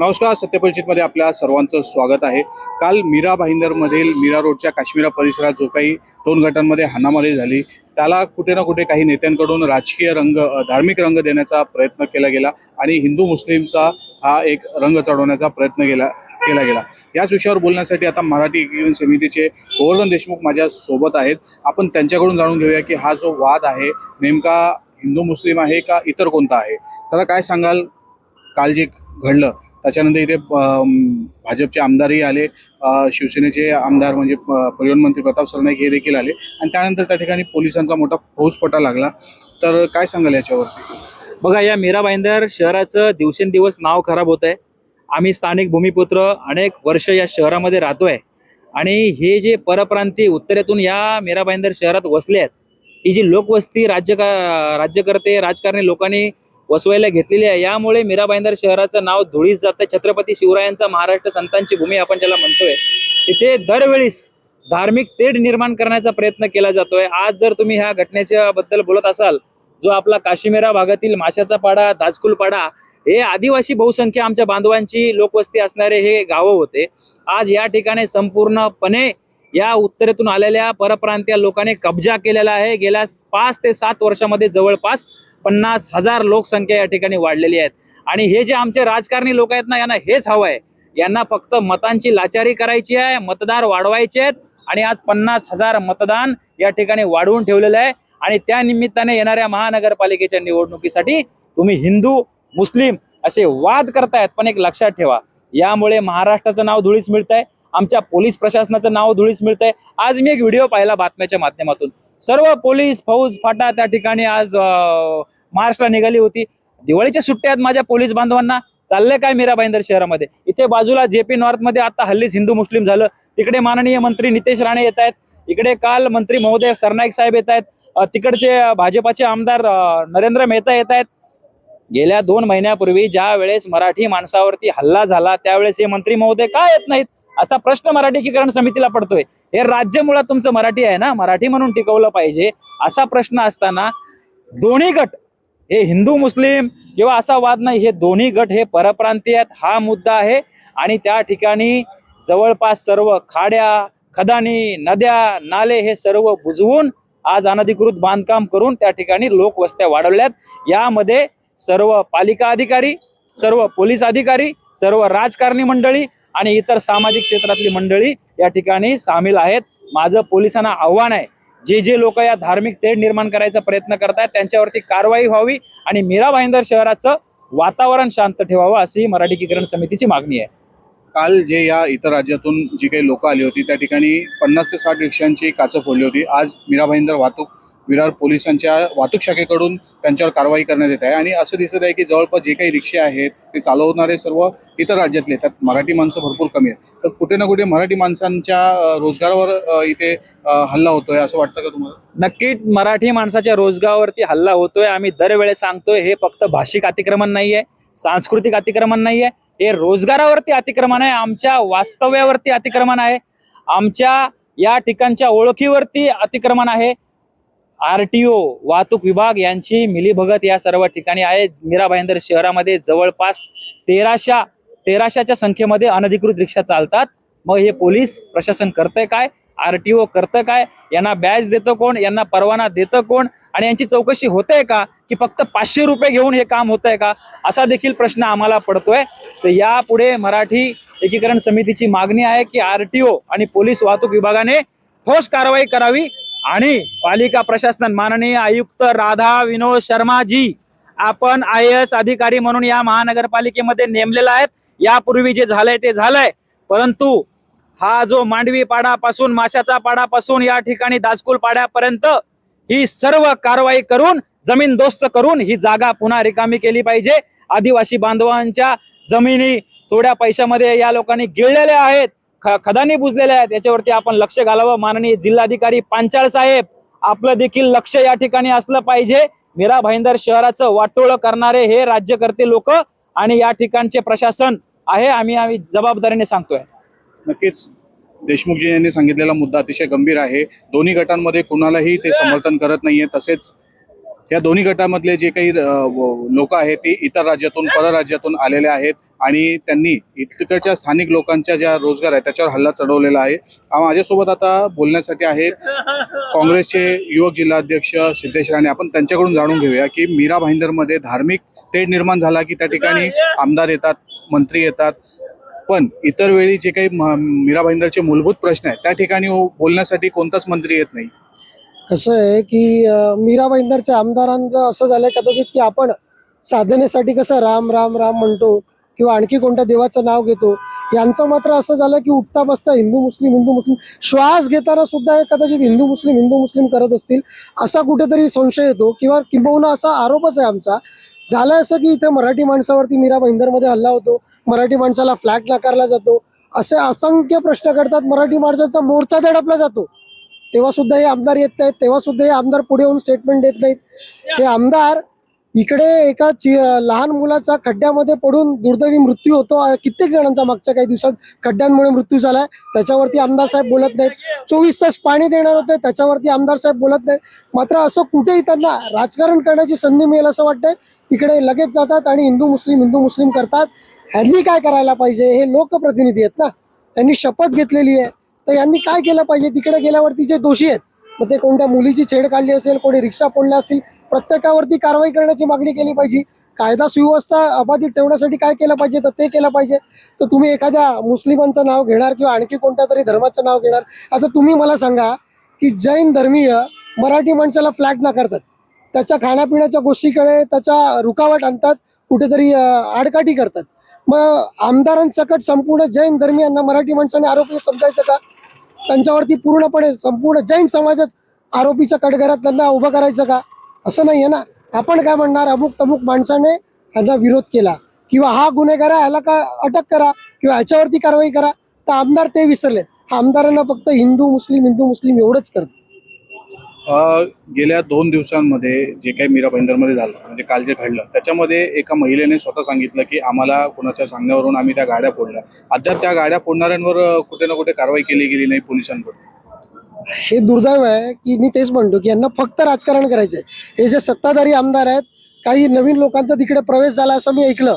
नमस्कार सत्यपरिचितमध्ये आपल्या सर्वांचं स्वागत आहे. काल मीरा भाईंदरमधील मीरा रोडच्या काश्मीरा परिसरात जो काही दोन गटांमध्ये हानामारी झाली त्याला कुठे ना कुठे काही नेत्यांकडून राजकीय रंग धार्मिक रंग देण्याचा प्रयत्न केला गेला आणि हिंदू मुस्लिमचा हा एक रंग चढवण्याचा प्रयत्न केला केला गेला. याच विषयावर बोलण्यासाठी आता मराठी एकीकरण समितीचे गोवर्धन देशमुख माझ्या सोबत आहेत. आपण त्यांच्याकडून जाणून घेऊया की हा जो वाद आहे नेमका हिंदू मुस्लिम आहे का इतर कोणता आहे? तर काय सांगाल? काल जे घडलं त्याच्यानंतर इथे भाजपचे आमदारही आले शिवसेनेचे आमदार म्हणजे परिवहन मंत्री प्रताप सरनाईक हे देखील आले. आणि त्यानंतर त्या ठिकाणी पोलिसांचा मोठा फौजपटा लागला. तर काय सांगाल याच्यावरती? बघा या मीरा भाईंदर शहराचं दिवसेंदिवस नाव खराब होत आहे. आम्ही स्थानिक भूमिपुत्र अनेक वर्ष या शहरामध्ये राहतोय. आणि हे जे परप्रांती उत्तरेतून या मीरा भाईंदर शहरात वसले आहेत ही जी लोकवस्ती राज्य राज्यकर्ते राजकारणी लोकांनी वसवायला घेतलेली आहे. यामुळे मीरा भाईंदर शहराचं नाव धुळीस जातं. छत्रपती शिवरायांचा महाराष्ट्र संतांची भूमी आपण ज्याला म्हणतोय. तिथे दरवेळीस धार्मिक तेढ निर्माण करण्याचा प्रयत्न केला जातोय. आज जर तुम्ही ह्या घटनेच्या बद्दल बोलत असाल जो आपला काश्मीरा भागातील माशाचा पाडा दाजकुल पाडा हे आदिवासी बहुसंख्य आमच्या बांधवांची लोकवस्ती असणारे हे गावं होते. आज या ठिकाणी संपूर्णपणे या उत्तरेतून आलेल्या परप्रांतीय लोकांनी कब्जा केलेला आहे. गेल्या पाच ते सात वर्षामध्ये जवळपास पन्नास हजार लोकसंख्या या ठिकाणी वाढलेली आहेत. आणि हे जे आमचे राजकारणी लोक आहेत ना यांना हेच हवं आहे. यांना फक्त मतांची लाचारी करायची आहे मतदार वाढवायचे आहेत आणि आज पन्नास हजार मतदान या ठिकाणी वाढवून ठेवलेलं आहे. आणि त्या निमित्ताने येणाऱ्या महानगरपालिकेच्या निवडणुकीसाठी तुम्ही हिंदू मुस्लिम असे वाद करतायत. पण एक लक्षात ठेवा यामुळे महाराष्ट्राचं नाव धुळीस मिळत आहे आमच्या पोलीस प्रशासनाचं नाव धुळीस मिळतंय. आज मी एक व्हिडिओ पाहिला बातम्याच्या माध्यमातून. सर्व पोलीस फौज फाटा त्या ठिकाणी आज अं, महाराष्ट्राला निघाली होती. दिवाळीच्या सुट्ट्यात माझ्या पोलीस बांधवांना. चाललंय काय मीरा भाईंदर शहरामध्ये? इथे बाजूला जे पी मध्ये आता हल्लीच हिंदू मुस्लिम झालं. तिकडे माननीय मंत्री नितेश राणे येत आहेत. इकडे काल मंत्री महोदय सरनाईक साहेब येत आहेत. तिकडचे भाजपाचे आमदार नरेंद्र मेहता येत आहेत. गेल्या दोन महिन्यापूर्वी ज्या वेळेस मराठी माणसावरती हल्ला झाला त्यावेळेस हे मंत्री महोदय का येत नाहीत? असा प्रश्न मराठीकरण समितीला पडतोय. हे राज्य मुळात तुमचं मराठी आहे ना? मराठी म्हणून टिकवलं पाहिजे. असा प्रश्न असताना दोन्ही गट हे हिंदू मुस्लिम किंवा असा वाद नाही हे दोन्ही गट हे परप्रांतीय आहेत हा मुद्दा आहे. आणि त्या ठिकाणी जवळपास सर्व खाड्या खदानी नद्या नाले हे सर्व बुजवून आज अनधिकृत बांधकाम करून त्या ठिकाणी लोकवस्त्या वाढवल्यात. यामध्ये सर्व पालिका अधिकारी सर्व पोलीस अधिकारी सर्व राजकारणी मंडळी आणि इतर सामाजिक क्षेत्रातली मंडळी या ठिकाणी सामील आहेत. माझं पोलिसांना आव्हान आहे जे जे लोक या धार्मिक तेढ निर्माण करायचा प्रयत्न करतायत त्यांच्यावरती कारवाई व्हावी आणि मीरा भाईंदर शहराचं वातावरण शांत ठेवावं अशी मराठी समितीची मागणी आहे. काल जे या इतर राज्यातून जी काही लोक आली होती त्या ठिकाणी पन्नास ते साठ रिक्षांची काचं फोडली होती. आज मीरा भाईंदर वाहतूक विरार पोलिसांच्या वाहतूक शाखेकडून त्यांच्यावर कारवाई करण्यात येत आहे. आणि असं दिसत आहे की जवळपास जे काही रिक्षे आहेत ते चालवणारे सर्व इतर राज्यातले त्यात मराठी माणसं भरपूर कमी आहेत. तर कुठे ना कुठे मराठी माणसांच्या रोजगारावर इथे हल्ला होतोय असं वाटतं का तुम्हाला? नक्कीच मराठी माणसाच्या रोजगारावरती हल्ला होतोय. आम्ही दरवेळेस सांगतोय हे फक्त भाषिक अतिक्रमण नाहीये सांस्कृतिक अतिक्रमण नाहीये हे रोजगारावरती अतिक्रमण आहे. आमच्या वास्तव्यावरती अतिक्रमण आहे. आमच्या या ठिकाणच्या ओळखीवरती अतिक्रमण आहे. आरटीओ वाहतूक विभाग यांची मिलीभगत या सर्व ठिकाणी आहे. मीरा भाईंदर शहरामध्ये जवळपास तेराशा तेराशाच्या संख्येमध्ये अनधिकृत रिक्षा चालतात. मग हे पोलीस प्रशासन करतंय काय? आरटीओ करतं काय? यांना बॅच देतं कोण? यांना परवाना देतं कोण? आणि यांची चौकशी होते का? की फक्त पाचशे रुपये घेऊन हे काम होतंय का? असा देखील प्रश्न आम्हाला पडतोय. तर यापुढे मराठी एकीकरण समितीची मागणी आहे की आरटीओ आणि पोलीस वाहतूक विभागाने ठोस कारवाई करावी. आणि पालिका प्रशासन माननीय आयुक्त राधा विनोद शर्मा जी आपण आय एस अधिकारी म्हणून या महानगरपालिकेमध्ये नेमलेला आहेत. यापूर्वी जे झालंय ते झालंय. परंतु हा जो मांडवी पाडापासून माशाचा पाडापासून या ठिकाणी दासकुल पाड्यापर्यंत ही सर्व कारवाई करून जमीन दोस्त करून ही जागा पुन्हा रिकामी केली पाहिजे. आदिवासी बांधवांच्या जमिनी थोड्या पैशामध्ये या लोकांनी गिळलेल्या आहेत. खदाने बुजलेल्या आहेत. याच्यावरती आपण लक्ष घालावं. माननीय जिल्हाधिकारी पांचाळ साहेब आपलं देखील लक्ष या ठिकाणी असलं पाहिजे. मीरा भाईंदर शहराचं वाटोळं करणारे हे राज्यकर्ते लोक आणि या ठिकाणचे प्रशासन आहे. आम्ही आम्ही जबाबदारीने सांगतोय. नक्कीच. देशमुखजी यांनी सांगितलेला मुद्दा अतिशय गंभीर आहे. दोन्ही गटांमध्ये कुणालाही ते समर्थन करत नाहीये. तसेच या दोन्ही गटामधले जे काही लोक आहेत ते इतर राज्यातून परराज्यातून आलेले आहेत आणि त्यांनी इकडच्या स्थानिक लोकांच्या ज्या रोजगार आहे त्याच्यावर हल्ला चढवलेला आहे. माझ्यासोबत आता बोलण्यासाठी आहेत काँग्रेसचे युवक जिल्हाध्यक्ष सिद्धेश राणे. आपण त्यांच्याकडून जाणून घेऊया की मीरा भाईंदरमध्ये धार्मिक तेढ निर्माण झाला की त्या ठिकाणी आमदार येतात मंत्री येतात. पण इतर वेळी जे काही मीरा भाईंदरचे मूलभूत प्रश्न आहेत त्या ठिकाणी बोलण्यासाठी कोणताच मंत्री येत नाही. कसं आहे की अं, मीरा भाईंदरच्या आमदारांचं असं झालंय कदाचित की आपण साधनेसाठी कसं राम राम राम म्हणतो किंवा आणखी कोणत्या देवाचं नाव घेतो यांचं मात्र असं झालं की उठता बसता हिंदू मुस्लिम हिंदू मुस्लिम श्वास घेताना सुद्धा हे कदाचित हिंदू मुस्लिम हिंदू मुस्लिम करत असतील असा कुठेतरी संशय येतो किंवा किंबहुना असा आरोपच आहे आमचा. झालं असं की इथे मराठी माणसावरती मीरा भाईंदरमध्ये हल्ला होतो मराठी माणसाला फ्लॅट नाकारला जातो असे असंख्य प्रश्न करतात मराठी माणसाचा मोर्चा दडपला जातो. तेव्हा सुद्धा हे आमदार येत नाहीत तेव्हा सुद्धा हे आमदार पुढे येऊन स्टेटमेंट देत नाहीत. हे आमदार इकडे एका लहान मुलाचा खड्ड्यामध्ये पडून दुर्दैवी मृत्यू होतो. कित्येक जणांचा मागच्या काही दिवसात खड्ड्यांमुळे मृत्यू झालाय. त्याच्यावरती आमदार साहेब बोलत नाहीत. चोवीस तास पाणी देणार होते. त्याच्यावरती आमदार साहेब बोलत नाहीत. मात्र असं कुठेही त्यांना राजकारण करण्याची संधी मिळेल असं वाटतंय. तिकडे लगेच जातात आणि हिंदू मुस्लिम हिंदू मुस्लिम करतात. ह्यांनी काय करायला पाहिजे? हे लोकप्रतिनिधी आहेत ना. त्यांनी शपथ घेतलेली आहे. तर यांनी काय केलं पाहिजे? तिकडे गेल्यावरती जे दोषी आहेत मग ते कोणत्या मुलीची छेड काढली असेल कोणी रिक्षा फोडल्या असतील प्रत्येकावरती कारवाई करण्याची मागणी केली पाहिजे. कायदा सुव्यवस्था अबाधित ठेवण्यासाठी काय केलं पाहिजे? तर ते केलं पाहिजे. तर तुम्ही एखाद्या मुस्लिमांचं नाव घेणार किंवा आणखी कोणत्या तरी धर्माचं नाव घेणार आता तुम्ही मला सांगा की जैन धर्मीय मराठी माणसाला फ्लॅट नाकारतात त्याच्या खाण्यापिण्याच्या गोष्टीकडे त्याच्या रुकावट आणतात कुठेतरी आडकाठी करतात. मग आमदारांसकट संपूर्ण जैन धर्मियांना मराठी माणसाने आरोपी समजायचं का? त्यांच्यावरती पूर्णपणे संपूर्ण जैन समाजच आरोपीच्या कटघरात त्यांना उभं करायचं का? असं नाही आहे ना. आपण काय म्हणणार? अमुक तमुक माणसाने ह्यांना विरोध केला. किंवा हा गुन्हेगार आहे ह्याला का अटक करा? किंवा ह्याच्यावरती कारवाई करा? तर आमदार ते विसरलेत. आमदारांना फक्त हिंदू मुस्लिम हिंदू मुस्लिम एवढंच करतात गेल्या दोन दिवसांमध्ये जे काही मीरा भाईंदरमध्ये झालं म्हणजे काल जे घडलं त्याच्यामध्ये एका महिलेने स्वतः सांगितलं की आम्हाला कोणाच्या सांगण्यावरून आम्ही त्या गाड्या फोडल्या. अद्याप त्या गाड्या फोडणाऱ्यांवर कुठे ना कुठे कारवाई केली गेली नाही पोलिसांकडून हे दुर्दैव आहे की मी तेच म्हणतो की यांना फक्त राजकारण करायचंय. हे जे सत्ताधारी आमदार आहेत काही नवीन लोकांचा तिकडे प्रवेश झाला असं मी ऐकलं.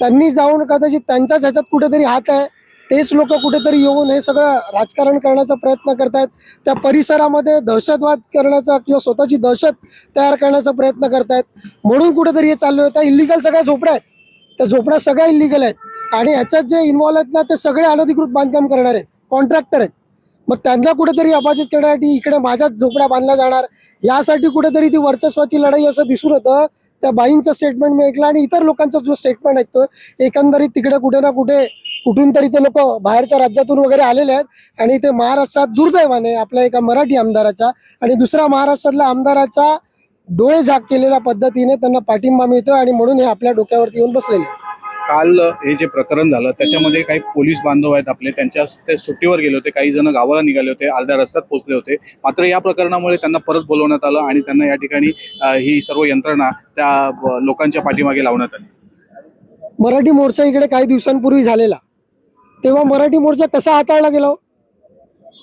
त्यांनी जाऊन कदाचित त्यांच्याच ह्याच्यात कुठेतरी हात आहे तेच लोक कुठेतरी येऊन हे सगळं राजकारण करण्याचा प्रयत्न करतायत. त्या परिसरामध्ये दहशतवाद करण्याचा किंवा स्वतःची दहशत तयार करण्याचा प्रयत्न करतायत. म्हणून कुठेतरी हे चालू आहे त्या इलिगल सगळ्या झोपड्या आहेत. त्या झोपड्या सगळ्या इलिगल आहेत. आणि ह्याच्यात जे इन्व्हॉल्व आहेत ना ते सगळे अनधिकृत बांधकाम करणार आहेत. कॉन्ट्रॅक्टर आहेत. मग त्यांना कुठेतरी अबाधित करण्यासाठी इकडे माझ्याच झोपड्या बांधल्या जाणार. यासाठी कुठेतरी ती वर्चस्वाची लढाई असं दिसून होतं त्या बाईंचं स्टेटमेंट मी ऐकलं आणि इतर लोकांचा जो स्टेटमेंट ऐकतो एकंदरीत तिकडे कुठे ना कुठे कुठून तरी ते लोक बाहेरच्या राज्यातून वगैरे आलेले आहेत. आणि ते महाराष्ट्रात दुर्दैवाने आपल्या एका मराठी आमदाराचा आणि दुसऱ्या महाराष्ट्रातल्या आमदाराचा डोळे झाक केलेल्या पद्धतीने त्यांना पाठिंबा मिळतो आणि म्हणून हे आपल्या डोक्यावरती येऊन बसलेले. काल हे जे प्रकरण झालं त्याच्यामध्ये काही पोलीस बांधव आहेत आपले. त्यांच्या ते सुट्टीवर गेले होते. काही जण गावाला निघाले होते. अर्ध्या रस्त्यात पोहोचले होते. मात्र या प्रकरणामुळे त्यांना परत बोलवण्यात आलं आणि त्यांना या ठिकाणी ही सर्व यंत्रणा त्या लोकांच्या पाठीमागे लावण्यात आली. मराठी मोर्चा इकडे काही दिवसांपूर्वी झालेला. तेव्हा मराठी मोर्चा कसा हाताळला गेला हो?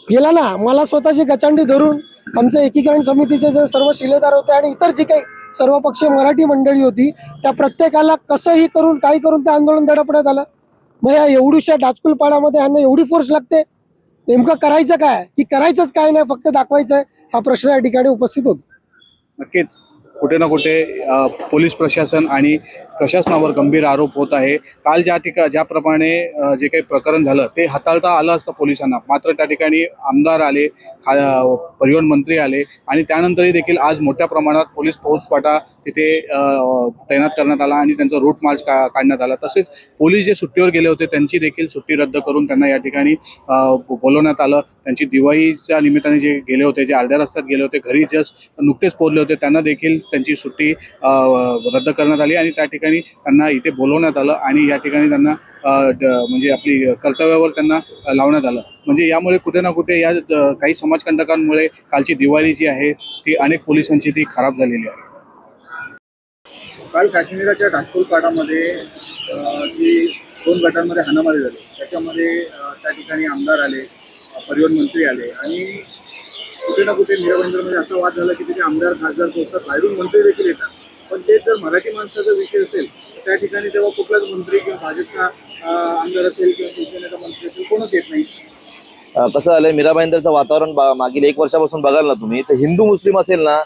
गेला ना. मला स्वतःची गचांडी धरून आमचे एकीकरण समितीचे जे सर्व शिलेदार होते आणि इतर जी काही सर्वपक्षीय मराठी मंडळी होती त्या प्रत्येकाला कसंही करून काही करून ते आंदोलन दडपण्यात आलं. मग या एवढूशा डाचकुलपाड्यामध्ये ह्यांना एवढी फोर्स लागते? नेमकं करायचं काय? की करायचंच काय नाही फक्त दाखवायचं आहे हा प्रश्न या ठिकाणी उपस्थित होतो. नक्कीच. कुठे ना कुठे पोलीस प्रशासन आणि प्रशासनावर गंभीर आरोप होत आहे. काल ज्या ठिका ज्याप्रमाणे जे काही प्रकरण झालं ते हाताळता आलं असतं पोलिसांना. मात्र त्या ठिकाणी आमदार आले खा परिवहन मंत्री आले आणि त्यानंतरही देखील आज मोठ्या प्रमाणात पोलीस फौजफाटा तिथे तैनात करण्यात आला आणि त्यांचा रूट मार्च का काढण्यात आला. तसेच पोलीस जे सुट्टीवर गेले होते त्यांची देखील सुट्टी रद्द करून त्यांना या ठिकाणी बोलवण्यात आलं. त्यांची दिवाळीच्या निमित्ताने जे गेले होते जे अर्ध्या रस्त्यात गेले होते घरी जस्ट नुकतेच पोहोचले होते त्यांना देखील त्यांची सुट्टी रद्द करण्यात आली आणि त्या ठिकाणी त्यांना इथे बोलवण्यात आलं आणि या ठिकाणी त्यांना म्हणजे आपली कर्तव्यावर त्यांना लावण्यात आलं. म्हणजे यामुळे कुठे ना कुठे या काही समाजकंटकांमुळे कालची दिवाळी जी आहे ती अनेक पोलिसांची ती खराब झालेली आहे. काल काश्मीराच्या ढाकूल पाडामध्ये जी दोन गटांमध्ये हाणामारी झाली. त्याच्यामध्ये त्या ठिकाणी आमदार आले परिवहन मंत्री आले आणि कुठे ना कुठे मीरा असा वाद झाला की तिथे आमदार खासदार पोहोचतात बाहेरून मंत्री देखील येतात. पण ते जर मराठी माणसाचा विषय असेल त्या ठिकाणी तेव्हा कुठलाच मंत्री किंवा भाजपचा आमदार असेल किंवा शिवसेनेचा मंत्री असेल कोणच येत नाही. कसं झालंय मीरा भाईंदरचं वातावरण मागील एक वर्षापासून बघाल ना तुम्ही तर हिंदू मुस्लिम असेल ना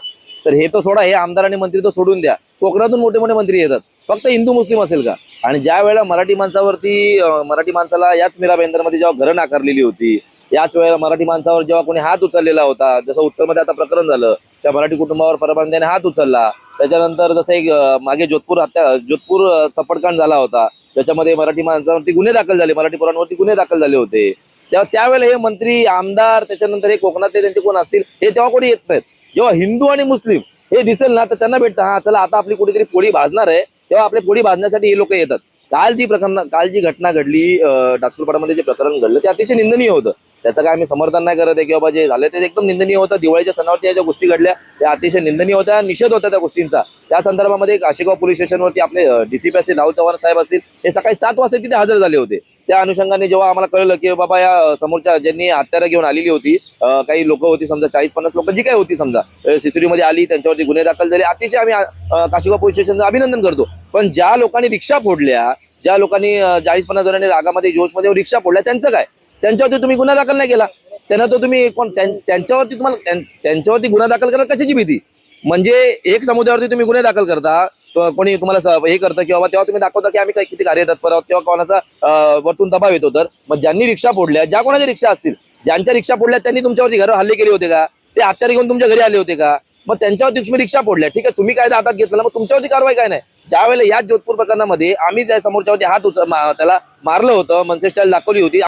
तर हे तो सोडा हे आमदार आणि मंत्री तो सोडून द्या. कोकणातून मोठे मोठे मंत्री येतात फक्त हिंदू मुस्लिम असेल का? आणि ज्या वेळेला मराठी माणसावरती मराठी माणसाला याच मीरा भाईंदरमध्ये जेव्हा घरं नाकारलेली होती याच वेळेला मराठी माणसावर जेव्हा कोणी हात उचललेला होता जसं उत्तरमध्ये आता प्रकरण झालं त्या मराठी कुटुंबावर परमानंदाने हात उचलला. त्याच्यानंतर जसं एक मागे जोधपूर हत्या जोधपूर थप्पडकांड झाला होता. त्याच्यामध्ये मराठी माणसावरती गुन्हे दाखल झाले मराठी पुराणावरती गुन्हे दाखल झाले होते. तेव्हा त्यावेळेला हे मंत्री आमदार त्याच्यानंतर हे कोकणातले त्यांचे कोण असतील हे तेव्हा कोणी येत नाहीत. जेव्हा हिंदू आणि मुस्लिम हे दिसेल ना तर त्यांना भेटतं हा चला आता आपली कुठेतरी पोळी भाजणार आहे. तेव्हा आपली पोळी भाजण्यासाठी हे लोक येतात. काल जी प्रकरण काल जी घटना घडली अं, जे प्रकरण घडलं ते अतिशय निंदनीय होतं. त्याचं काय आम्ही समर्थन नाही करत आहे की बाबा जे झालं ते एकदम निंदनीय होतं. दिवाळीच्या सणावरती या ज्या गोष्टी घडल्या त्या अतिशय निंदनीय होत्या निषेध होता त्या गोष्टींचा. त्या संदर्भामध्ये काशिगाव पोलीस स्टेशनवरती आपले डीसीपी असतील राहुल चव्हाण साहेब असतील हे सकाळी सात वाजता तिथे हजर झाले होते. त्या अनुषंगाने जेव्हा आम्हाला कळलं की बाबा या समोरच्या ज्यांनी हत्यारं घेऊन आलेली होती काही लोक होती समजा चाळीस पन्नास लोक जी काय होती समजा सीसीटीव्ही मध्ये आली त्यांच्यावरती गुन्हे दाखल झाले अतिशय आम्ही अं, काशिगाव पोलीस स्टेशनचं अभिनंदन करतो. पण ज्या लोकांनी रिक्षा फोडल्या ज्या लोकांनी चाळीस पन्नास जणांनी रागामध्ये जोशमध्ये रिक्षा फोडल्या त्यांचं काय? त्यांच्यावरती तुम्ही गुन्हा दाखल नाही केला. त्यांना तो तुम्ही कोण त्यांच्यावरती तुम्हाला त्यांच्यावरती गुन्हा दाखल करा कशाची भीती? म्हणजे एक समुदायावरती तुम्ही गुन्हे दाखल करता कोणी तुम्हाला हे करतं किंवा तेव्हा तुम्ही दाखवता की आम्ही काही किती कार्यतत्पर आहोत तेव्हा कोणाचा वरतून दबाव येतो तर मग ज्यांनी रिक्षा फोडल्या ज्या कोणाच्या रिक्षा असतील ज्यांच्या रिक्षा फोडल्या त्यांनी तुमच्यावरती घर हल्ले केले होते का? ते हत्यारे घेऊन तुमच्या घरी आले होते का? मग त्यांच्यावरती तुम्ही रिक्षा फोडल्या ठीक आहे तुम्ही कायदा हातात घेतला मग तुमच्यावरती कारवाई काय नाही? ज्या वेळेला या जोधपूर प्रकरणामध्ये आम्ही त्या समोरच्यावरती हात उच त्याला मारलं होतं मनसेस्टाईल दाखवली होती